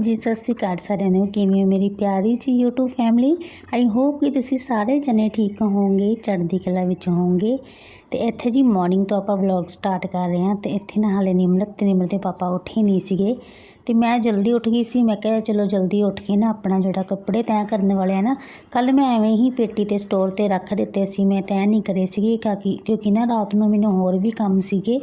Hello ਜੀ ਸਤਿ ਸ਼੍ਰੀ ਅਕਾਲ ਸਾਰਿਆਂ ਨੂੰ। ਕਿਵੇਂ ਹੋ ਮੇਰੀ ਪਿਆਰੀ ਜੀ YouTube ਫੈਮਿਲੀ ਆਈ ਹੋਪ ਕਿ ਤੁਸੀਂ ਸਾਰੇ ਜਣੇ ਠੀਕ ਹੋਵੋਗੇ, ਚੜ੍ਹਦੀ ਕਲਾ ਵਿੱਚ ਹੋਵੋਗੇ। ਤੇ ਇੱਥੇ ਜੀ ਮਾਰਨਿੰਗ ਤੋਂ ਆਪਾਂ ਵਲੌਗ ਸਟਾਰਟ ਕਰ ਰਹੇ ਹਾਂ। ਤੇ ਇੱਥੇ ਨਾ ਹਾਲੇ ਨਿਮਰਤ ਤੇ ਨਿਮਰਤ ਦੇ ਪਾਪਾ ਉੱਠੇ ਨਹੀਂ ਸੀਗੇ। ਤੇ ਮੈਂ ਜਲਦੀ ਉੱਠ ਗਈ ਸੀ। ਮੈਂ ਕਿਹਾ, ਚਲੋ ਜਲਦੀ ਉੱਠ ਕੇ ਨਾ ਆਪਣਾ ਜਿਹੜਾ ਕੱਪੜੇ ਤੈਅ ਕਰਨ ਵਾਲੇ ਆ ਨਾ ਕੱਲ ਮੈਂ ਐਵੇਂ ਹੀ ਪੇਟੀ ਤੇ ਸਟੋਰ ਤੇ ਰੱਖ ਦਿੱਤੇ ਸੀ। ਮੈਂ ਤੈਅ ਨਹੀਂ ਕਰੇ ਸੀਗੇ ਕਿਉਂਕਿ ਕਿਉਂਕਿ ਨਾ ਰਾਤ ਨੂੰ ਮੈਨੂੰ ਹੋਰ ਵੀ ਕੰਮ ਸੀਗੇ।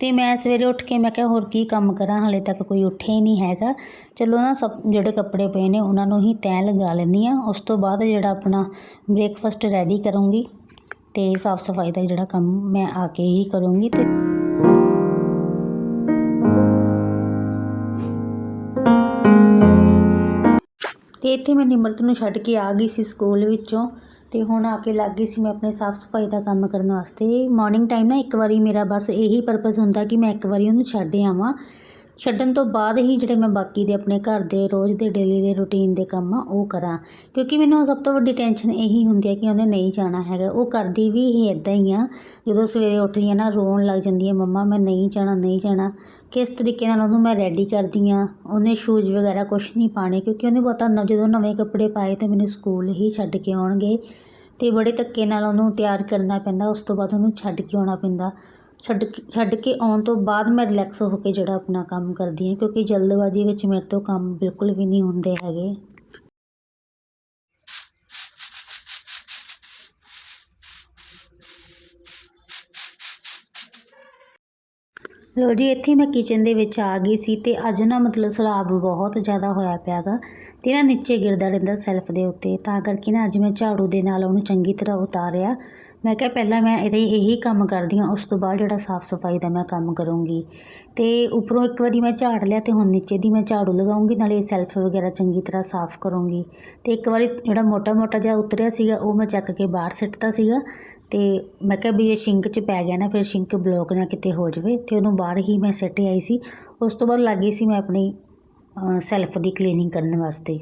ਤੇ ਮੈਂ ਸਵੇਰੇ ਉੱਠ ਕੇ ਮੈਂ ਕਿਹਾ, ਹੋਰ ਕੀ ਕੰਮ ਕਰਾਂ? ਹਾਲੇ ਤੱਕ ਕੋਈ ਉੱਠਿਆ ਹੀ ਨਹੀਂ ਹੈਗਾ। ਚਲੋ ਨਾ, ਸਭ ਜਿਹੜੇ ਕੱਪੜੇ ਪਏ ਨੇ, ਉਹਨਾਂ ਨੂੰ ਹੀ ਤੈਅ ਲਗਾ ਲੈਂਦੀ ਆ ਉਸ ਤੋਂ ਬਾਅਦ ਜਿਹੜਾ ਆਪਣਾ ਬ੍ਰੇਕਫਾਸਟ ਰੈਡੀ ਕਰੂੰਗੀ ਤੇ ਸਾਫ਼ ਸਫ਼ਾਈ ਦਾ ਜਿਹੜਾ ਕੰਮ ਮੈਂ ਆ ਕੇ ਹੀ ਕਰੂੰਗੀ ਤੇ ਤੇ ਇੱਥੇ ਮੈਂ ਨਿਮਰਤ ਨੂੰ ਛੱਡ ਕੇ ਆ ਗਈ ਸੀ ਸਕੂਲ ਵਿੱਚੋਂ। ਅਤੇ ਹੁਣ ਆ ਕੇ ਲੱਗ ਗਈ ਸੀ ਮੈਂ ਆਪਣੇ ਸਾਫ਼ ਸਫ਼ਾਈ ਦਾ ਕੰਮ ਕਰਨ ਵਾਸਤੇ। ਮੋਰਨਿੰਗ ਟਾਈਮ ਨਾ ਇੱਕ ਵਾਰੀ ਮੇਰਾ ਬਸ ਇਹੀ ਪਰਪਸ ਹੁੰਦਾ ਕਿ ਮੈਂ ਇੱਕ ਵਾਰੀ ਉਹਨੂੰ ਛੱਡ ਆਵਾਂ। ਛੱਡਣ ਤੋਂ ਬਾਅਦ ਹੀ ਜਿਹੜੇ ਮੈਂ ਬਾਕੀ ਦੇ ਆਪਣੇ ਘਰ ਦੇ ਰੋਜ਼ ਦੇ ਡੇਲੀ ਦੇ ਰੂਟੀਨ ਦੇ ਕੰਮ ਆ, ਉਹ ਕਰਾਂ। ਕਿਉਂਕਿ ਮੈਨੂੰ ਸਭ ਤੋਂ ਵੱਡੀ ਟੈਨਸ਼ਨ ਇਹੀ ਹੁੰਦੀ ਹੈ ਕਿ ਉਹਨੇ ਨਹੀਂ ਜਾਣਾ ਹੈਗਾ। ਉਹ ਕਰਦੀ ਵੀ ਹੀ ਇਦਾਂ ਹੀ ਆ। ਜਦੋਂ ਸਵੇਰੇ ਉੱਠਦੀ ਆ ਨਾ, ਰੋਣ ਲੱਗ ਜਾਂਦੀ ਹੈ ਮੰਮਾ, ਮੈਂ ਨਹੀਂ ਜਾਣਾ ਨਹੀਂ ਜਾਣਾ। ਕਿਸ ਤਰੀਕੇ ਨਾਲ ਉਹਨੂੰ ਮੈਂ ਰੈਡੀ ਕਰਦੀ ਆ? ਉਹਨੇ ਸ਼ੂਜ਼ ਵਗੈਰਾ ਕੁਛ ਨਹੀਂ ਪਾਣੇ ਕਿਉਂਕਿ ਉਹਨੇ ਪਤਾ ਨਾ, ਜਦੋਂ ਨਵੇਂ ਕੱਪੜੇ ਪਾਏ ਤੇ ਮੈਨੂੰ ਸਕੂਲ ਹੀ ਛੱਡ ਕੇ ਆਉਣਗੇ। ਤੇ ਬੜੇ ਧੱਕੇ ਨਾਲ ਉਹਨੂੰ ਤਿਆਰ ਕਰਨਾ ਪੈਂਦਾ, ਉਸ ਤੋਂ ਬਾਅਦ ਉਹਨੂੰ ਛੱਡ ਕੇ ਆਉਣਾ ਪੈਂਦਾ। ਛੱਡ ਕੇ ਛੱਡ ਕੇ ਆਉਣ ਤੋਂ ਬਾਅਦ ਮੈਂ ਰਿਲੈਕਸ ਹੋ ਕੇ ਜਿਹੜਾ ਆਪਣਾ ਕੰਮ ਕਰਦੀ ਹਾਂ, ਕਿਉਂਕਿ ਜਲਦਬਾਜ਼ੀ ਵਿੱਚ ਮੇਰੇ ਤੋਂ ਕੰਮ ਬਿਲਕੁਲ ਵੀ ਨਹੀਂ ਹੁੰਦੇ ਹੈਗੇ। ਲੋ ਜੀ, ਇੱਥੇ ਮੈਂ ਕਿਚਨ ਦੇ ਵਿੱਚ ਆ ਗਈ ਸੀ ਤੇ ਅੱਜ ਨਾ ਮਤਲਬ ਸਲਾਬ ਬਹੁਤ ਜ਼ਿਆਦਾ ਹੋਇਆ ਪਿਆ ਗਾ ਤੇ ਨਾ ਨੀਚੇ ਗਿਰਦਾ ਰਹਿੰਦਾ ਸੈਲਫ ਦੇ ਉੱਤੇ, ਤਾਂ ਕਰਕੇ ਨਾ ਅੱਜ ਮੈਂ ਝਾੜੂ ਦੇ ਨਾਲ ਉਹਨੂੰ ਚੰਗੀ ਤਰ੍ਹਾਂ ਉਤਾਰਿਆ। ਮੈਂ ਕਿਹਾ ਪਹਿਲਾਂ ਮੈਂ ਇਹਦੇ ਇਹੀ ਕੰਮ ਕਰਦੀ ਹਾਂ, ਉਸ ਤੋਂ ਬਾਅਦ ਜਿਹੜਾ ਸਾਫ਼ ਸਫ਼ਾਈ ਦਾ ਮੈਂ ਕੰਮ ਕਰੂੰਗੀ। ਤੇ ਉੱਪਰੋਂ ਇੱਕ ਵਾਰੀ ਮੈਂ ਝਾੜ ਲਿਆ ਤੇ ਹੁਣ ਨੀਚੇ ਦੀ ਮੈਂ ਝਾੜੂ ਲਗਾਉਂਗੀ, ਨਾਲੇ ਸੈਲਫ ਵਗੈਰਾ ਚੰਗੀ ਤਰ੍ਹਾਂ ਸਾਫ਼ ਕਰੂੰਗੀ। ਤੇ ਇੱਕ ਵਾਰੀ ਜਿਹੜਾ ਮੋਟਾ ਮੋਟਾ ਜਿਹਾ ਉਤਰਿਆ ਸੀਗਾ, ਉਹ ਮੈਂ ਚੱਕ ਕੇ ਬਾਹਰ ਸਿੱਟਤਾ ਸੀਗਾ ਤੇ ਮੈਂ ਕਿਹਾ ਵੀ ਇਹ ਸ਼ਿੰਕ 'ਚ ਪੈ ਗਿਆ ਨਾ, ਫਿਰ ਸ਼ਿੰਕ ਬਲੋਕ ਨਾ ਕਿਤੇ ਹੋ ਜਾਵੇ। ਤੇ ਉਹਨੂੰ ਬਾਹਰ ਹੀ ਮੈਂ ਸਿੱਟ ਆਈ ਸੀ। ਉਸ ਤੋਂ ਬਾਅਦ ਲੱਗ ਗਈ ਸੀ ਮੈਂ ਆਪਣੀ ਸੈਲਫ ਦੀ ਕਲੀਨਿੰਗ ਕਰਨ ਵਾਸਤੇ।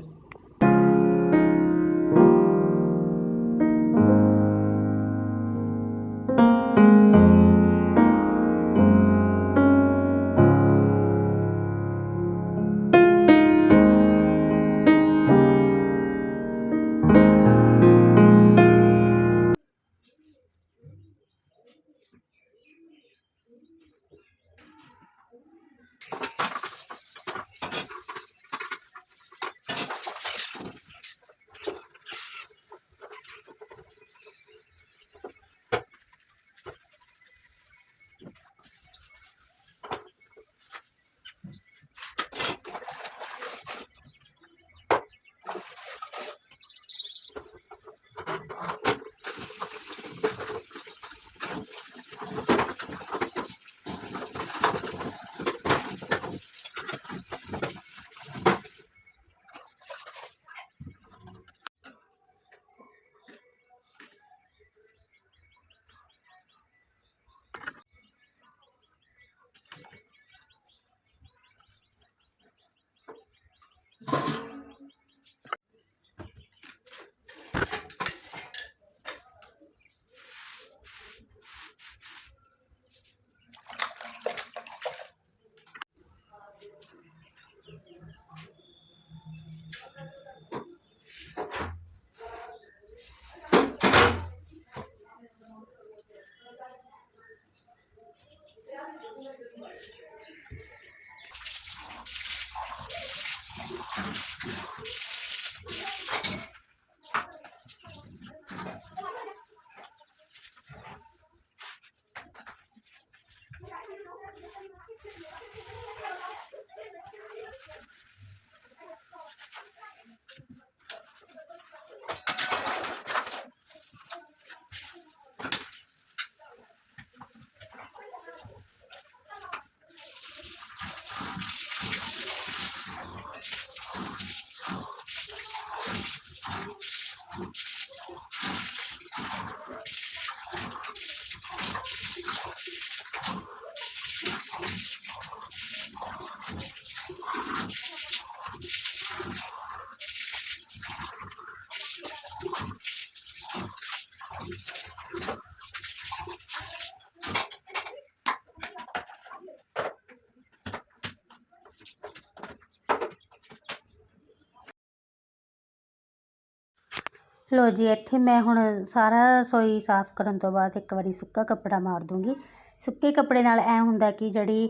ਲੋ ਜੀ, ਇੱਥੇ ਮੈਂ ਹੁਣ ਸਾਰਾ ਰਸੋਈ ਸਾਫ਼ ਕਰਨ ਤੋਂ ਬਾਅਦ ਇੱਕ ਵਾਰੀ ਸੁੱਕਾ ਕੱਪੜਾ ਮਾਰ ਦੂੰਗੀ। ਸੁੱਕੇ ਕੱਪੜੇ ਨਾਲ ਐਂ ਹੁੰਦਾ ਕਿ ਜਿਹੜੀ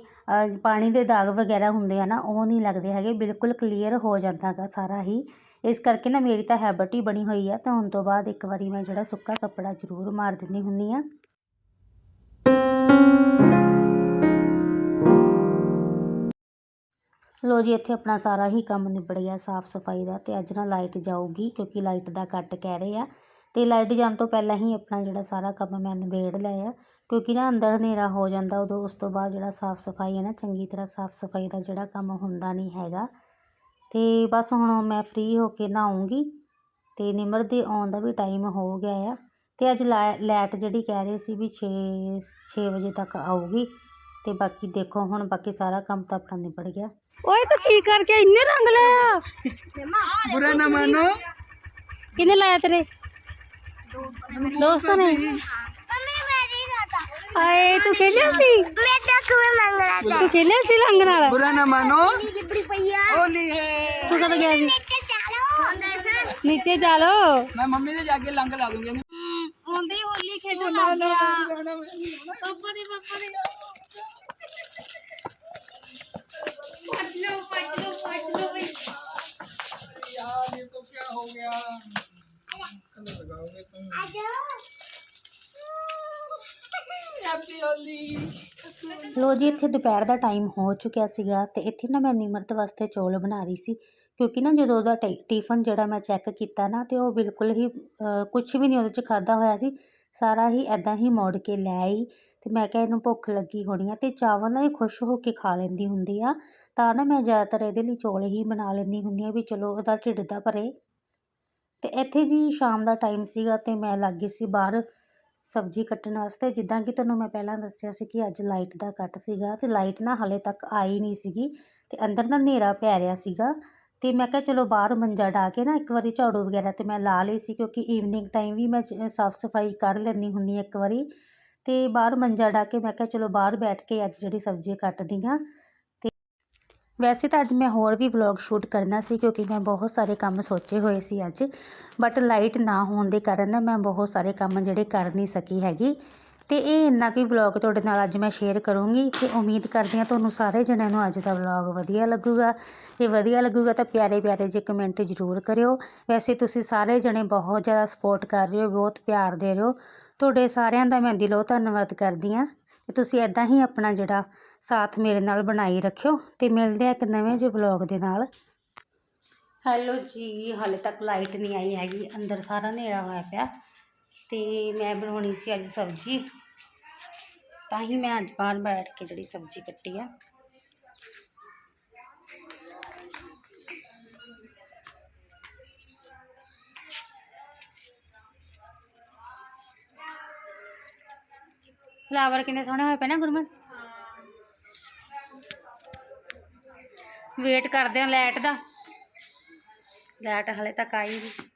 ਪਾਣੀ ਦੇ ਦਾਗ ਵਗੈਰਾ ਹੁੰਦੇ ਆ ਨਾ, ਉਹ ਨਹੀਂ ਲੱਗਦੇ ਹੈਗੇ, ਬਿਲਕੁਲ ਕਲੀਅਰ ਹੋ ਜਾਂਦਾ ਗਾ ਸਾਰਾ ਹੀ। ਇਸ ਕਰਕੇ ਨਾ ਮੇਰੀ ਤਾਂ ਹੈਬਿਟ ਹੀ ਬਣੀ ਹੋਈ ਆ, ਤਾਂ ਹੁਣ ਤੋਂ ਬਾਅਦ ਇੱਕ ਵਾਰੀ ਮੈਂ ਜਿਹੜਾ ਸੁੱਕਾ ਕੱਪੜਾ ਜ਼ਰੂਰ ਮਾਰ ਦਿੰਦੀ ਹੁੰਦੀ ਹਾਂ ਲੋ ਜੀ, ਇੱਥੇ ਆਪਣਾ ਸਾਰਾ ਹੀ ਕੰਮ ਨਿਬੜ ਗਿਆ ਸਾਫ਼ ਸਫ਼ਾਈ ਦਾ ਤੇ ਅੱਜ ਨਾ ਲਾਈਟ ਜਾਊਗੀ ਕਿਉਂਕਿ ਲਾਈਟ ਦਾ ਕੱਟ ਕਹਿ ਰਹੇ ਆ। ਤੇ ਲਾਈਟ ਜਾਣ ਤੋਂ ਪਹਿਲਾਂ ਹੀ ਆਪਣਾ ਜਿਹੜਾ ਸਾਰਾ ਕੰਮ ਮੈਂ ਨਿਬੇੜ ਲਿਆ ਕਿਉਂਕਿ ਨਾ ਅੰਦਰ ਹਨੇਰਾ ਹੋ ਜਾਂਦਾ ਉਦੋਂ ਉਸ ਤੋਂ ਬਾਅਦ ਜਿਹੜਾ ਸਾਫ਼ ਸਫ਼ਾਈ ਹੈ ਨਾ, ਚੰਗੀ ਤਰ੍ਹਾਂ ਸਾਫ਼ ਸਫ਼ਾਈ ਦਾ ਜਿਹੜਾ ਕੰਮ ਹੁੰਦਾ ਨਹੀਂ ਹੈਗਾ। ਤੇ ਬਸ ਹੁਣ ਮੈਂ ਫ੍ਰੀ ਹੋ ਕੇ ਨਹਾਉਂਗੀ ਤੇ ਨਿਮਰ ਦੇ ਆਉਣ ਦਾ ਵੀ ਟਾਈਮ ਹੋ ਗਿਆ ਆ ਤੇ ਅੱਜ ਲਾਈਟ ਜਿਹੜੀ ਕਹਿ ਰਹੇ ਸੀ ਵੀ 6 6 ਵਜੇ ਤੱਕ ਆਊਗੀ ਤੇ ਬਾਕੀ ਦੇਖੋ ਹੁਣ ਬਾਕੀ ਸਾਰਾ ਕੰਮ ਤਾਂ ਆਪਣਾ ਨਿਬੜ ਗਿਆ। ਓਏ ਤੂੰ ਕੀ ਕਰਕੇ ਇੰਨੇ ਰੰਗ ਲਾਇਆ ਬੁਰਾ ਨਾ ਮਾਨੋ। ਕਿਨੇ ਲਾਇਆ ਤੇਰੇ? ਦੋਸਤਾਂ ਨੇ। ਆਏ ਤੂੰ ਖੇਲਿਆ ਸੀ? ਮੈਂ ਤਾਂ ਕੁਵੇਂ ਮੰਗਣਾ ਤੂੰ ਖੇਲਿਆ ਸੀ ਲੰਗ ਨਾਲ? ਬੁਰਾ ਨਾ ਮਾਨੋ। ਹੋਲੀ ਹੈ। ਤੂੰ ਕਦੋਂ ਗਿਆ ਸੀ? ਨੀਤੇ ਚਾਲੋ। ਮੈਂ ਮੰਮੀ ਦੇ ਜਾ ਕੇ ਲੰਗ ਲਾ ਦੂੰਗੀ। ਹੁੰਦੀ ਹੋਲੀ ਖੇਡਣ ਲੱਗ ਗਿਆ। ਪਾਪਾ ਦੇ ਪਾਪਾ ਦੇ। ਲੋ ਜੀ, ਇੱਥੇ ਦੁਪਹਿਰ ਦਾ ਟਾਈਮ ਹੋ ਚੁੱਕਿਆ ਸੀਗਾ ਤੇ ਇੱਥੇ ਨਾ ਮੈਂ ਨਿਮਰਤ ਵਾਸਤੇ ਚੌਲ ਬਣਾ ਰਹੀ ਸੀ ਕਿਉਂਕਿ ਨਾ ਜਦੋਂ ਉਹਦਾ ਟਿ- ਟਿਫਨ ਜਿਹੜਾ ਮੈਂ ਚੈੱਕ ਕੀਤਾ ਨਾ ਤੇ ਉਹ ਬਿਲਕੁਲ ਹੀ ਕੁਝ ਵੀ ਨਹੀਂ ਉਹਦੇ ਚ ਖਾਦਾ ਹੋਇਆ ਸੀ, ਸਾਰਾ ਹੀ ਐਦਾਂ ਹੀ ਮੋੜ ਕੇ ਲੈ ਆਈ ਤੇ ਮੈਂ ਕਿਹਾ ਇਹਨੂੰ ਭੁੱਖ ਲੱਗੀ ਹੋਣੀ ਆ ਤੇ ਚਾਵਲ ਨਾਲ ਹੀ ਖੁਸ਼ ਹੋ ਕੇ ਖਾ ਲੈਂਦੀ ਹੁੰਦੀ ਆ। ਤਾਂ ਨਾ ਮੈਂ ਜ਼ਿਆਦਾਤਰ ਇਹਦੇ ਲਈ ਚੌਲ ਹੀ ਬਣਾ ਲੈਂਦੀ ਹੁੰਦੀ ਆ ਵੀ ਚਲੋ ਉਹਦਾ ਢਿੱਡ ਦਾ ਭਰੇ। ਅਤੇ ਇੱਥੇ ਜੀ ਸ਼ਾਮ ਦਾ ਟਾਈਮ ਸੀਗਾ ਅਤੇ ਮੈਂ ਲੱਗ ਗਈ ਸੀ ਬਾਹਰ ਸਬਜ਼ੀ ਕੱਟਣ ਵਾਸਤੇ, ਜਿੱਦਾਂ ਕਿ ਤੁਹਾਨੂੰ ਮੈਂ ਪਹਿਲਾਂ ਦੱਸਿਆ ਸੀ ਕਿ ਅੱਜ ਲਾਈਟ ਦਾ ਕੱਟ ਸੀਗਾ ਅਤੇ ਲਾਈਟ ਨਾ ਹਾਲੇ ਤੱਕ ਆਈ ਨਹੀਂ ਸੀਗੀ ਅਤੇ ਅੰਦਰ ਨਾ ਹਨੇਰਾ ਪੈ ਰਿਹਾ ਸੀਗਾ ਅਤੇ ਮੈਂ ਕਿਹਾ ਚਲੋ ਬਾਹਰ ਮੰਜਾ ਢਾ ਕੇ ਨਾ ਇੱਕ ਵਾਰੀ ਝਾੜੂ ਵਗੈਰਾ ਤੇ ਮੈਂ ਲਾ ਲਈ ਸੀ ਕਿਉਂਕਿ ਈਵਨਿੰਗ ਟਾਈਮ ਵੀ ਮੈਂ ਸਾਫ਼ ਸਫ਼ਾਈ ਕਰ ਲੈਂਦੀ ਹੁੰਦੀ ਹਾਂ ਇੱਕ ਵਾਰੀ ਅਤੇ ਬਾਹਰ ਮੰਜਾ ਢਾ ਕੇ ਮੈਂ ਕਿਹਾ ਚਲੋ ਬਾਹਰ ਬੈਠ ਕੇ ਅੱਜ ਜਿਹੜੀ ਸਬਜ਼ੀ ਕੱਟਦੀ ਹਾਂ ਵੈਸੇ ਤਾਂ ਅੱਜ ਮੈਂ ਹੋਰ ਵੀ ਵਲੌਗ ਸ਼ੂਟ ਕਰਨਾ ਸੀ ਕਿਉਂਕਿ ਮੈਂ ਬਹੁਤ ਸਾਰੇ ਕੰਮ ਸੋਚੇ ਹੋਏ ਸੀ ਅੱਜ। ਬਟ ਲਾਈਟ ਨਾ ਹੋਣ ਦੇ ਕਾਰਨ ਨਾ ਮੈਂ ਬਹੁਤ ਸਾਰੇ ਕੰਮ ਜਿਹੜੇ ਕਰ ਨਹੀਂ ਸਕੀ ਹੈਗੀ। ਤੇ ਇਹ ਇੰਨਾ ਕੋਈ ਵਲੌਗ ਤੁਹਾਡੇ ਨਾਲ ਅੱਜ ਮੈਂ ਸ਼ੇਅਰ ਕਰੂੰਗੀ ਤੇ ਉਮੀਦ ਕਰਦੀ ਹਾਂ ਤੁਹਾਨੂੰ ਸਾਰੇ ਜਣਿਆਂ ਨੂੰ ਅੱਜ ਦਾ ਵਲੌਗ ਵਧੀਆ ਲੱਗੂਗਾ। ਜੇ ਵਧੀਆ ਲੱਗੂਗਾ ਤਾਂ ਪਿਆਰੇ ਪਿਆਰੇ ਜੇ ਕਮੈਂਟ ਜ਼ਰੂਰ ਕਰਿਓ। ਵੈਸੇ ਤੁਸੀਂ ਸਾਰੇ ਜਣੇ ਬਹੁਤ ਜ਼ਿਆਦਾ ਸਪੋਰਟ ਕਰ ਰਹੇ ਹੋ, ਬਹੁਤ ਪਿਆਰ ਦੇ ਰਹੇ ਹੋ। ਤੁਹਾਡੇ ਸਾਰਿਆਂ ਦਾ ਮੈਂ ਦਿਲੋਂ ਧੰਨਵਾਦ ਕਰਦੀ ਹਾਂ। ਤੇ ਤੁਸੀਂ ਐਦਾਂ ਹੀ ਆਪਣਾ ਜਿਹੜਾ ਸਾਥ ਮੇਰੇ ਨਾਲ ਬਣਾਈ ਰੱਖਿਓ ਤੇ ਮਿਲਦੇ ਆ ਇੱਕ ਨਵੇਂ ਜਿਹੇ ਵਲੌਗ ਦੇ ਨਾਲ। ਹੈਲੋ ਜੀ, ਹਾਲੇ ਤੱਕ ਲਾਈਟ ਨਹੀਂ ਆਈ ਹੈਗੀ, ਅੰਦਰ ਸਾਰਾ ਹਨੇਰਾ ਹੋਇਆ ਪਿਆ ਤੇ ਮੈਂ ਬਣਾਉਣੀ ਸੀ ਅੱਜ ਸਬਜ਼ੀ। ਤਾਂ ਹੀ ਮੈਂ ਅੱਜ ਬਾਹਰ ਬੈਠ ਕੇ ਜਿਹੜੀ ਸਬਜ਼ੀ ਕੱਟੀ ਆ। ਫਲਾਵਰ ਕਿੰਨੇ ਸੋਹਣੇ ਹੋਏ ਪਏ ਨਾ ਗੁਰਮਨ? ਵੇਟ ਕਰਦੇ ਆ ਲਾਈਟ ਦਾ। ਲਾਈਟ ਹਲੇ ਤੱਕ ਆਈ ਨਹੀਂ